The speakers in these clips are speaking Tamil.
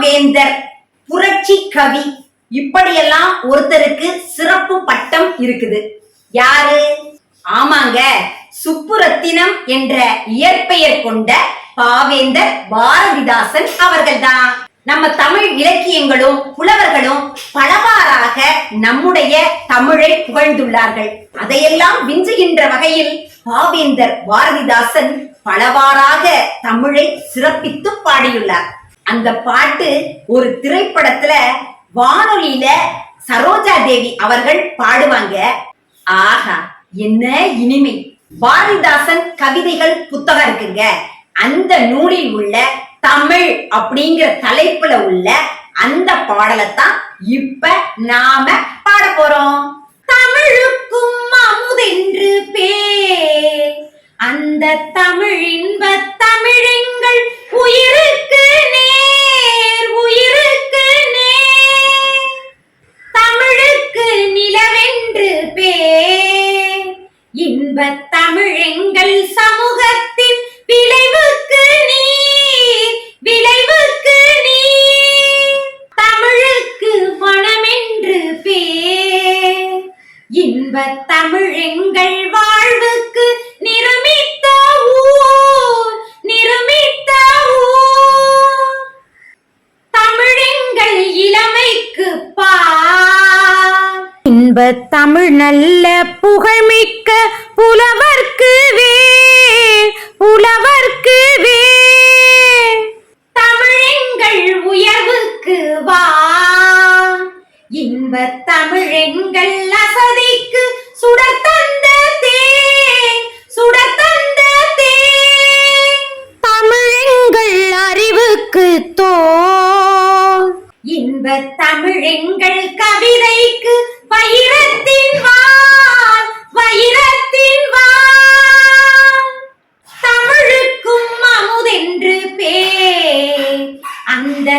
வேந்தர் புரட்சி கவி. இப்படியெல்லாம் ஒருத்தருக்கு சிறப்பு பட்டம் இருக்குது. யாரு? ஆமாங்க. சுப்புரத்தினம் என்ற இயற்பெயர் கொண்ட பாவேந்தர் பாரதிதாசன் அவர்கள்தான். நம்ம தமிழ் இலக்கியங்களும் புலவர்களும் பலவாறாக நம்முடைய தமிழை புகழ்ந்துள்ளார்கள். அதையெல்லாம் விஞ்சுகின்ற வகையில் பாவேந்தர் பாரதிதாசன் பலவாறாக தமிழை சிறப்பித்து பாடியுள்ளார். அந்த பாட்டு ஒரு திரைப்படத்துல வானொலியில சரோஜா தேவி அவர்கள் பாடுவாங்க. ஆஹா என்ன இனிமை. பாரதிதாசன் கவிதைகள் புத்தகம் இருக்குங்க. அந்த நூலில் உள்ள தமிழ் அப்படிங்கிற தலைப்புல உள்ள அந்த பாடலைத்தான் இப்ப நாம பாட போறோம். தமிழுக்கும் அமுதென்று பேர். அந்த தமிழ் இன்ப தமிழெங்கள் உயிருக்கு இன்பத் தமிழெங்கள் சமூகத்தின் விளைவுக்கு நீ விளைவுக்கு நீ. தமிழுக்கு மனமென்று பேர் இன்பத் தமிழெங்கள் வாழ்வுக்கு நிரமித்த ஊர் நிரமித்த ஊர். தமிழெங்கள் இளமைக்கு பா இன்பத் தமிழ் நல்ல புகழ்மிக்க புலவர்க்கு வேர் புலவர்க்கு வேர் தமிழெங்கள் உயர்வுக்கு வா. இன்ப தமிழெங்கள் அசதிக்கு சுடர் தந்த தேன் சுடர் தந்த தேன். தமிழெங்கள் அறிவுக்கு தோ இன்ப தமிழெங்கள் கவிதைக்கு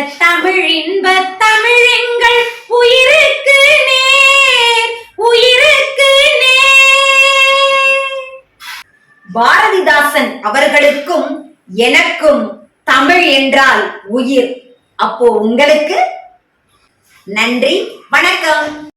அந்த தமிழ் எங்கள் உயிருக்கு நேர் உயிருக்கு நேர். பாரதிதாசன் அவர்களுக்கும் எனக்கும் தமிழ் என்றால் உயிர். அப்போ உங்களுக்கு நன்றி வணக்கம்.